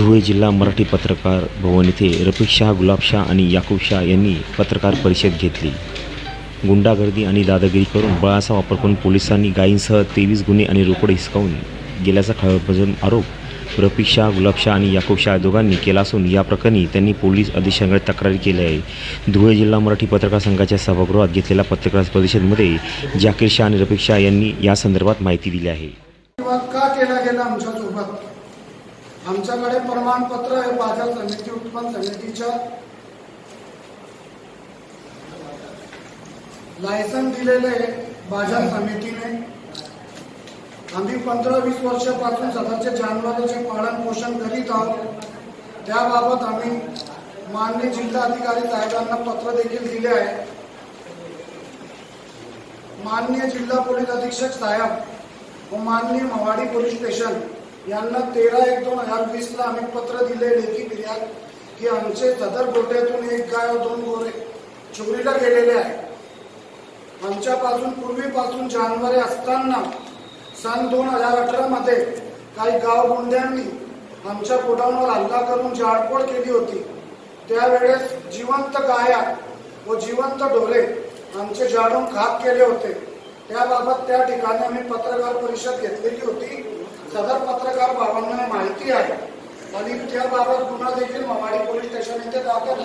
धुळे जिल्हा मराठी पत्रकार भवन येथे रफिक शाह गुलाबशाह आणि याकूब शाह यांनी पत्रकार परिषद घेतली. गुंडागर्दी आणि दादागिरी करून बळाचा वापर करून पोलिसांनी गायींसह तेवीस गुन्हे आणि रोकड हिसकावून गेल्याचा खळबजून आरोप रफिक शाह गुलाबशाह आणि याकूब शाह दोघांनी केला असून या प्रकरणी त्यांनी पोलीस अधीक्षकांकडे तक्रारी केली आहे. धुळे जिल्हा मराठी पत्रकार संघाच्या सभागृहात घेतलेल्या पत्रकार परिषदेमध्ये जाकीर शाह आणि रफिक शाह यांनी या संदर्भात माहिती दिली आहे. आमच्याकडे प्रमाणपत्र आहे बाजार समिती उत्पन्न समितीच्या. लायसन दिलेले बाजार समितीने. आम्ही पंधरा वीस वर्षापासून सदरच्या जानवरांचे पालन पोषण करीत आहोत. त्याबाबत आम्ही माननीय जिल्हाधिकारी साहेबांना पत्र देखील दिले आहे. माननीय जिल्हा पोलीस अधीक्षक साहेब व माननीय मवाडी पोलीस स्टेशन यांना तेरा एक दोन हजार वीस ला आम्ही पत्र दिले लेखी फिर्याद की आमचे सदर गोट्यातून एक गाय दोन गोरे चोरीला गेलेले आहे. आमच्यापासून पूर्वीपासून जानवरे असताना सन दोन हजार अठरा मध्ये काही गाव गुंड्यांनी आमच्या गोडाऊनवर हल्ला करून जाळपोळ केली होती. त्यावेळेस जिवंत गाया व जिवंत ढोरे आमचे जाळून खाक केले होते. त्याबाबत त्या ठिकाणी आम्ही पत्रकार परिषद घेतलेली होती. सदर पत्रकार बाबांना माहिती आहे. आणि त्याबाबत गुन्हा देखील मवाडी पोलीस स्टेशन येथे दाखल